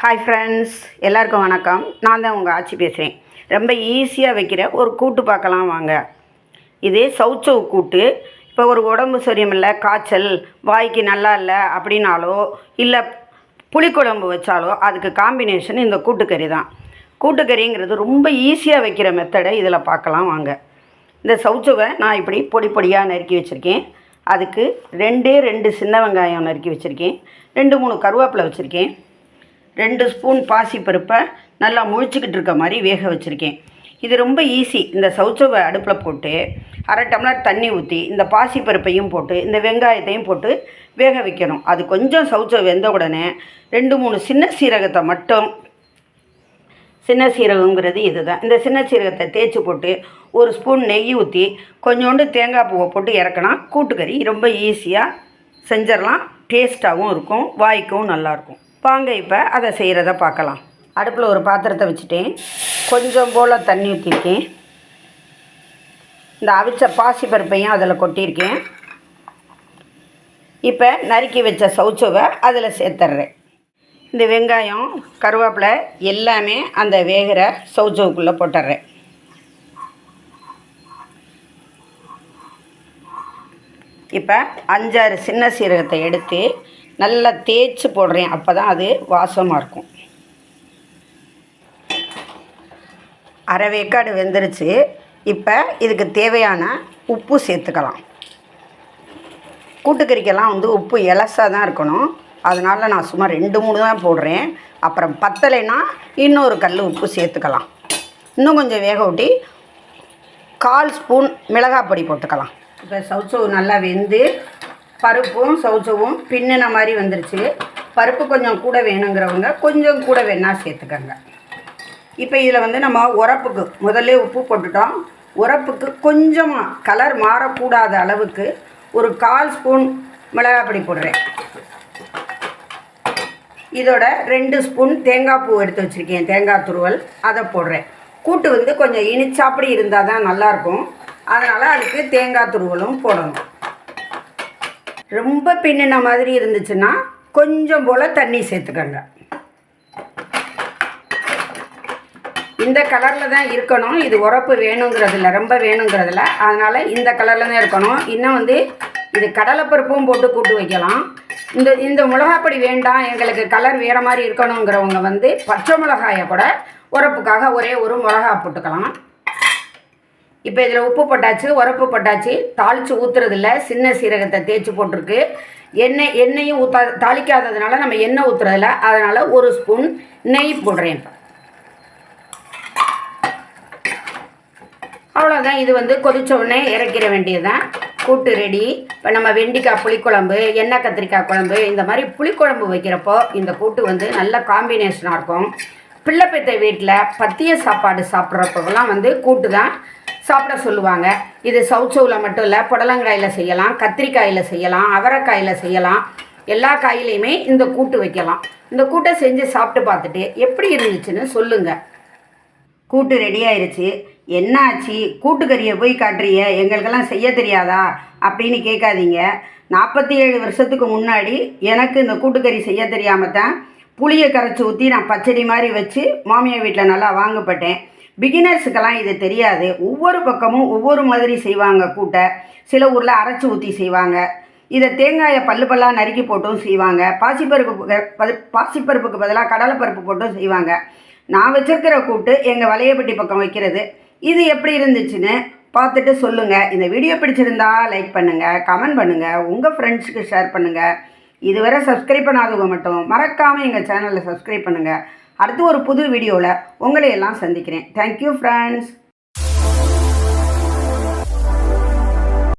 Hi friends எல்லாருக்கும் வணக்கம். நான் தான் உங்கள் ஆட்சி பேசுகிறேன் ரொம்ப ஈஸியாக வைக்கிற ஒரு கூட்டு பார்க்கலாம் வாங்க. இது சவுச்சவு கூட்டு. இப்போ ஒரு உடம்பு சரியில்லை காய்ச்சல் வாய்க்கு நல்லா இல்லை அப்படின்னாலோ இல்லை புளிக்குழம்பு வச்சாலோ அதுக்கு காம்பினேஷன் இந்த கூட்டுக்கறி தான். கூட்டுக்கறிங்கிறது ரொம்ப ஈஸியாக வைக்கிற மெத்தடை இதில் பார்க்கலாம் வாங்க. இந்த சவுச்சவை நான் இப்படி பொடி பொடியாக நறுக்கி வச்சுருக்கேன். அதுக்கு ரெண்டே ரெண்டு சின்ன வெங்காயம் நறுக்கி வச்சுருக்கேன். ரெண்டு மூணு கருவேப்பிலை வச்சுருக்கேன். ரெண்டு ஸ்பூன் பாசிப்பருப்பை நல்லா முழிச்சிக்கிட்டு இருக்க மாதிரி வேக வச்சுருக்கேன். இது ரொம்ப ஈஸி இந்த சவுச்சவை அடுப்பில் போட்டு அரை டம்ளர் தண்ணி ஊற்றி இந்த பாசிப்பருப்பையும் போட்டு இந்த வெங்காயத்தையும் போட்டு வேக வைக்கணும். அது கொஞ்சம் சவுச்சவை வெந்த உடனே ரெண்டு மூணு சின்ன சீரகத்தை மட்டும் சின்ன சீரகங்கிறது இதுதான். இந்த சின்ன சீரகத்தை தேய்ச்சி போட்டு ஒரு ஸ்பூன் நெய் ஊற்றி கொஞ்சோண்டு தேங்காய் பூவை போட்டு இறக்கினா கூட்டுக்கறி ரொம்ப ஈஸியாக செஞ்சிடலாம். டேஸ்ட்டாகவும் இருக்கும் வாய்க்கவும் நல்லாயிருக்கும் வாங்க இப்போ அதை செய்கிறத பார்க்கலாம் அடுப்பில் ஒரு பாத்திரத்தை வச்சுட்டேன். கொஞ்சம் போல் தண்ணி ஊற்றிருக்கேன் இந்த அவிச்ச பாசி பருப்பையும் அதில் கொட்டியிருக்கேன் இப்போ நறுக்கி வச்ச சவுச்சவை அதில் சேர்த்துட்றேன் இந்த வெங்காயம் கருவேப்பிலை எல்லாமே அந்த வேகிற சவுச்சவுக்குள்ளே போட்டுடுறேன் இப்போ அஞ்சாறு சின்ன சீரகத்தை எடுத்து நல்லா தேய்ச்சி போடுறேன். அப்போ தான் அது வாசமாக இருக்கும். அரை வேக்காடு வெந்துருச்சு. இப்போ இதுக்கு தேவையான உப்பு சேர்த்துக்கலாம். கூட்டுக்கறிக்கெல்லாம் வந்து உப்பு எலசாக தான் இருக்கணும். அதனால் நான் சும்மா ரெண்டு மூணு தான் போடுறேன். அப்புறம் பத்தலைன்னா இன்னொரு கல் உப்பு சேர்த்துக்கலாம். இன்னும் கொஞ்சம் வேக ஊட்டி கால் ஸ்பூன் மிளகாய் பொடி போட்டுக்கலாம். இப்போ சவுச்சவு நல்லா வெந்து பருப்பும் சவுச்சவும் பின்னின மாதிரி வந்துருச்சு. பருப்பு கொஞ்சம் கூட வேணுங்கிறவங்க கொஞ்சம் கூட வேணால் சேர்த்துக்கங்க. இப்போ இதில் வந்து நம்ம உரப்புக்கு முதல்ல உப்பு போட்டுட்டோம். உரப்புக்கு கொஞ்சமாக கலர் மாறக்கூடாத அளவுக்கு ஒரு கால் ஸ்பூன் மிளகாப்பொடி போடுறேன். இதோட ரெண்டு ஸ்பூன் தேங்காய் பூ எடுத்து வச்சுருக்கேன் தேங்காய் துருவல். அதை போடுறேன். கூட்டு வந்து கொஞ்சம் இனிச்சாப்படி இருந்தால் தான் நல்லாயிருக்கும் அதனால் அதுக்கு தேங்காய் துருவலும் போடணும். ரொம்ப பின்னின மாதிரி இருந்துச்சுன்னா கொஞ்சம் போல் தண்ணி சேர்த்துக்கோங்க. இந்த கலரில் தான் இருக்கணும். இது உரப்பு வேணுங்கிறதில்ல ரொம்ப வேணுங்கிறதில்ல அதனால் இந்த கலரில் தான் இருக்கணும். இன்னும் வந்து இது கடலைப்பருப்பும் போட்டு கூட்டு வைக்கலாம். இந்த இந்த மிளகாப்பொடி வேண்டாம். எங்களுக்கு கலர் வேறு மாதிரி இருக்கணுங்கிறவங்க வந்து பச்சை மிளகாயை கூட உரப்புக்காக ஒரே ஒரு மிளகா போட்டுக்கலாம். இப்போ இதில் உப்பு போட்டாச்சு உரப்பு போட்டாச்சு. தாளித்து ஊற்றுறதில்ல சின்ன சீரகத்தை தேய்ச்சி போட்டிருக்கு. எண்ணெய் எண்ணெயும் ஊற்றா தாளிக்காததுனால நம்ம எண்ணெய் ஊற்றுறதில்ல அதனால் ஒரு ஸ்பூன் நெய் போடுறேன். இப்போ அவ்வளோதான் இது வந்து கொதிச்ச உடனே இறக்கிற வேண்டியதுதான். கூட்டு ரெடி இப்போ நம்ம வெண்டிக்காய் புளிக்குழம்பு எண்ணெய் கத்திரிக்காய் குழம்பு இந்த மாதிரி புளிக்குழம்பு வைக்கிறப்போ இந்த கூட்டு வந்து நல்ல காம்பினேஷனாக இருக்கும். பிள்ளை பெத்த வீட்டில் பத்திய சாப்பாடு சாப்பிட்றப்பெல்லாம் வந்து கூட்டு தான் சாப்பிட சொல்லுவாங்க. இது சவுச்சவில் மட்டும் இல்லை புடலங்காயில் செய்யலாம் கத்திரிக்காயில் செய்யலாம் அவரைக்காயில் செய்யலாம். எல்லா காயிலையுமே இந்த கூட்டு வைக்கலாம். இந்த கூட்டை செஞ்சு சாப்பிட்டு பார்த்துட்டு எப்படி இருந்துச்சுன்னு சொல்லுங்கள் கூட்டு ரெடி ஆயிடுச்சு என்ன ஆச்சு கூட்டுக்கறியை போய் காட்டுறிய எங்களுக்கெல்லாம் செய்ய தெரியாதா? அப்படின்னு கேட்காதீங்க. நாற்பத்தி ஏழு வருஷத்துக்கு முன்னாடி எனக்கு இந்த கூட்டுக்கறி செய்ய தெரியாமல் தான் புளியை கரைச்சி ஊற்றி நான் பச்சடி மாதிரி வச்சு மாமியார் வீட்டில் நல்லா வாங்கப்பட்டேன். பிகினர்ஸுக்கெல்லாம் இது தெரியாது. ஒவ்வொரு பக்கமும் ஒவ்வொரு மாதிரி செய்வாங்க கூட்டை. சில ஊரில் அரைச்சி ஊற்றி செய்வாங்க. இதை தேங்காயை பல்லு பல்லாக நறுக்கி போட்டும் செய்வாங்க. பாசிப்பருப்பு பாசிப்பருப்புக்கு பதிலாக கடலைப்பருப்பு போட்டும் செய்வாங்க. நான் வச்சுருக்கிற கூட்டு எங்கள் வளையப்பட்டி பக்கம் வைக்கிறது. இது எப்படி இருந்துச்சுன்னு பார்த்துட்டு சொல்லுங்கள் இந்த வீடியோ பிடிச்சிருந்தா லைக் பண்ணுங்கள் கமெண்ட் பண்ணுங்கள் உங்கள் ஃப்ரெண்ட்ஸுக்கு ஷேர் பண்ணுங்கள் இதுவரை சப்ஸ்கிரைப் பண்ணாதவங்க மட்டும் மறக்காமல் எங்கள் சேனலில் சப்ஸ்கிரைப் பண்ணுங்கள் அடுத்து ஒரு புது வீடியோவில் உங்களை எல்லாம் சந்திக்கிறேன் தேங்க்யூ ஃப்ரெண்ட்ஸ்